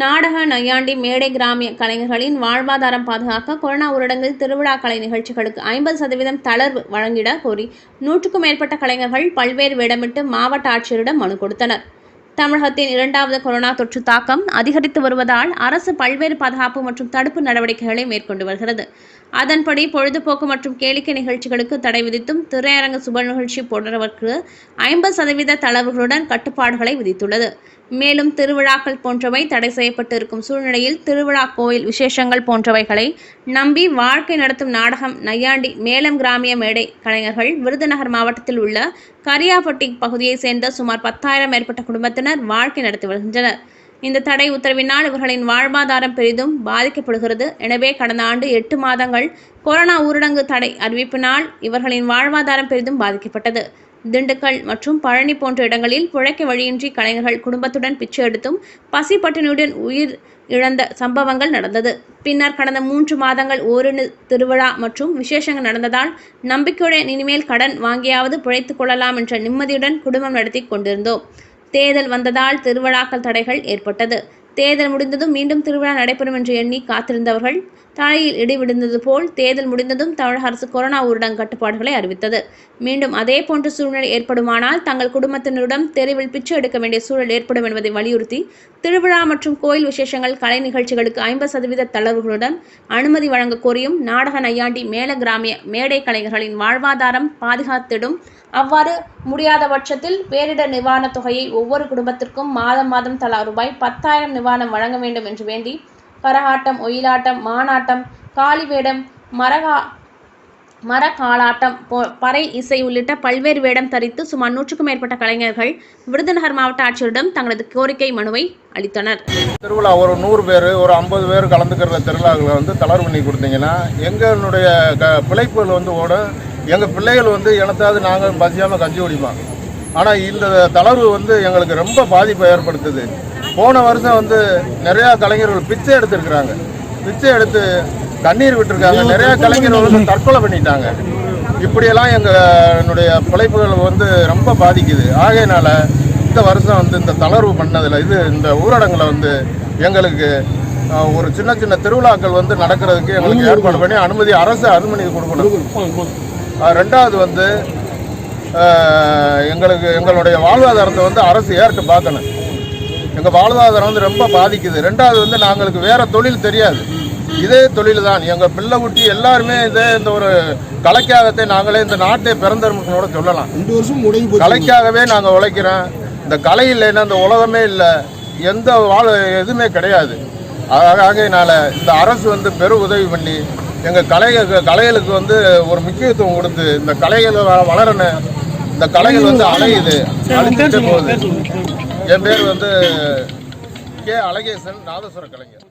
நாடக நையாண்டி மேடை கிராமிய கலைஞர்களின் வாழ்வாதாரம் பாதுகாக்க கொரோனா ஊரடங்கில் திருவிழா கலை நிகழ்ச்சிகளுக்கு ஐம்பது சதவீதம் தளர்வு வழங்கிட கோரி நூற்றுக்கும் மேற்பட்ட கலைஞர்கள் பல்வேறு வேடமிட்டு மாவட்ட ஆட்சியரிடம் மனு கொடுத்தனர். தமிழகத்தின் இரண்டாவது கொரோனா தொற்று தாக்கம் அதிகரித்து வருவதால் அரசு பல்வேறு பாதுகாப்பு மற்றும் தடுப்பு நடவடிக்கைகளை மேற்கொண்டு வருகிறது. அதன்படி பொழுதுபோக்கு மற்றும் கேளிக்கை நிகழ்ச்சிகளுக்கு தடை விதித்தும் திரையரங்கு சுப நிகழ்ச்சி போன்றவருக்கு ஐம்பது சதவீத தளர்வுகளுடன் கட்டுப்பாடுகளை விதித்துள்ளது. மேலும் திருவிழாக்கள் போன்றவை தடை செய்யப்பட்டு இருக்கும் சூழ்நிலையில் திருவிழா கோயில் விசேஷங்கள் போன்றவைகளை நம்பி வாழ்க்கை நடத்தும் நாடகம் நையாண்டி மேலம் கிராமிய மேடை கலைஞர்கள் விருதுநகர் மாவட்டத்தில் உள்ள கரியாப்பட்டி பகுதியைச் சேர்ந்த சுமார் பத்தாயிரம் மேற்பட்ட குடும்பத்தினர் வாழ்க்கை நடத்தி வருகின்றனர். இந்த தடை உத்தரவினால் இவர்களின் வாழ்வாதாரம் பெரிதும் பாதிக்கப்படுகிறது. எனவே கடந்த ஆண்டு எட்டு மாதங்கள் கொரோனா ஊரடங்கு தடை அறிவிப்பினால் இவர்களின் வாழ்வாதாரம் பெரிதும் பாதிக்கப்பட்டது. திண்டுக்கல் மற்றும் பழனி போன்ற இடங்களில் புழைக்க வழியின்றி கலைஞர்கள் குடும்பத்துடன் பிச்சை எடுத்தும் பசி பட்டினியுடன் உயிர் இழந்த சம்பவங்கள் நடந்தது. பின்னர் கடந்த மூன்று மாதங்கள் ஓரிரு திருவிழா மற்றும் விசேஷங்கள் நடந்ததால் நம்பிக்கையுடன் இனிமேல் கடன் வாங்கியாவது பிழைத்துக் கொள்ளலாம் என்ற நிம்மதியுடன் குடும்பம் நடத்தி கொண்டிருந்தோம். தேர்தல் வந்ததால் திருவிழாக்கள் தடைகள் ஏற்பட்டது. தேர்தல் முடிந்ததும் மீண்டும் திருவிழா நடைபெறும் என்று எண்ணி காத்திருந்தவர்கள் தலையில் இடிவிடுந்தது போல் தேர்தல் முடிந்ததும் தமிழக அரசு கொரோனா ஊரடங்கு கட்டுப்பாடுகளை அறிவித்தது. மீண்டும் அதே போன்ற சூழ்நிலை ஏற்படுமானால் தங்கள் குடும்பத்தினரிடம் தெருவில் பிச்சை எடுக்க வேண்டிய சூழல் ஏற்படும் என்பதை வலியுறுத்தி திருவிழா மற்றும் கோயில் விசேஷங்கள் கலை நிகழ்ச்சிகளுக்கு ஐம்பது சதவீத தளர்வுகளுடன் அனுமதி வழங்க கோரியும் நாடக நையாண்டி மேல கிராமிய மேடை கலைஞர்களின் வாழ்வாதாரம் பாதுகாத்திடும். அவ்வாறு முடியாத பட்சத்தில் பேரிடர் நிவாரணத் தொகையை ஒவ்வொரு குடும்பத்திற்கும் மாதம் மாதம் தலா ரூபாய் பத்தாயிரம் நிவாரணம் வழங்க வேண்டும் என்று வேண்டி கரகாட்டம் ஒயிலாட்டம் மானாட்டம் காளிவேடம் மரகா மரக்காலாட்டம் போ பறை இசை உள்ளிட்ட பல்வேறு வேடம் தரித்து சுமார் நூற்றுக்கும் மேற்பட்ட கலைஞர்கள் விருதுநகர் மாவட்ட ஆட்சியரிடம் தங்களது கோரிக்கை மனுவை அளித்தனர். திருவிழா ஒரு நூறு பேர் ஒரு ஐம்பது பேர் கலந்துக்கிற திருவிழாக்களை வந்து தளர்வு பண்ணி கொடுத்தீங்கன்னா எங்களுடைய க பிழைப்புகள் வந்து ஓடும். எங்கள் பிள்ளைகள் வந்து எனத்தாவது நாங்கள் பசியாமல் கஞ்சி குடிப்போம் ஆனால் இந்த தளர்வு வந்து எங்களுக்கு ரொம்ப பாதிப்பை ஏற்படுத்துது. போன வருஷம் வந்து நிறையா கலைஞர்கள் பிச்சை எடுத்திருக்கிறாங்க. பிச்சை எடுத்து கண்ணீர் விட்டுருக்காங்க. நிறையா கலைஞர்கள் வந்து தற்கொலை பண்ணிட்டாங்க. இப்படியெல்லாம் எங்களுடைய பிழைப்புகள் வந்து ரொம்ப பாதிக்குது. ஆகையினால இந்த வருஷம் வந்து இந்த தளர்வு பண்ணதில் இது இந்த ஊரடங்கில் வந்து எங்களுக்கு ஒரு சின்ன சின்ன திருவிழாக்கள் வந்து நடக்கிறதுக்கு எங்களுக்கு ஏற்பாடு பண்ணி அனுமதி அரசு அனுமதி கொடுக்கணும். ரெண்டாவது வந்து எங்களுக்கு எங்களுடைய வாழ்வாதாரத்தை வந்து அரசு ஏற்று பார்க்கணும். எங்கள் வாழ்வாதாரம் வந்து ரொம்ப பாதிக்குது. ரெண்டாவது வந்து நாங்களுக்கு வேற தொழில் தெரியாது. இதே தொழில் தான் எங்கள் பிள்ளை குட்டி எல்லாருமே இதே இந்த ஒரு கலைக்காகத்தை நாங்களே இந்த நாட்டை பிறந்தவர்களோட சொல்லலாம். ரெண்டு வருஷம் போச்சு. கலைக்காகவே நாங்கள் உழைக்கிறோம். இந்த கலை இல்லைன்னா இந்த உலகமே இல்லை. எந்த வாழ் எதுவுமே கிடையாது. ஆக- ஆகையினால இந்த அரசு வந்து பெரு உதவி பண்ணி எங்கள் கலை கலைகளுக்கு வந்து ஒரு முக்கியத்துவம் கொடுத்து இந்த கலைகள் வளரணும். இந்த கலைகள் வந்து அலையுது. அழிஞ்சிட்டு போகுது. என் பேர் வந்து கே அழகேசன் நாதஸ்வர கலைஞர்.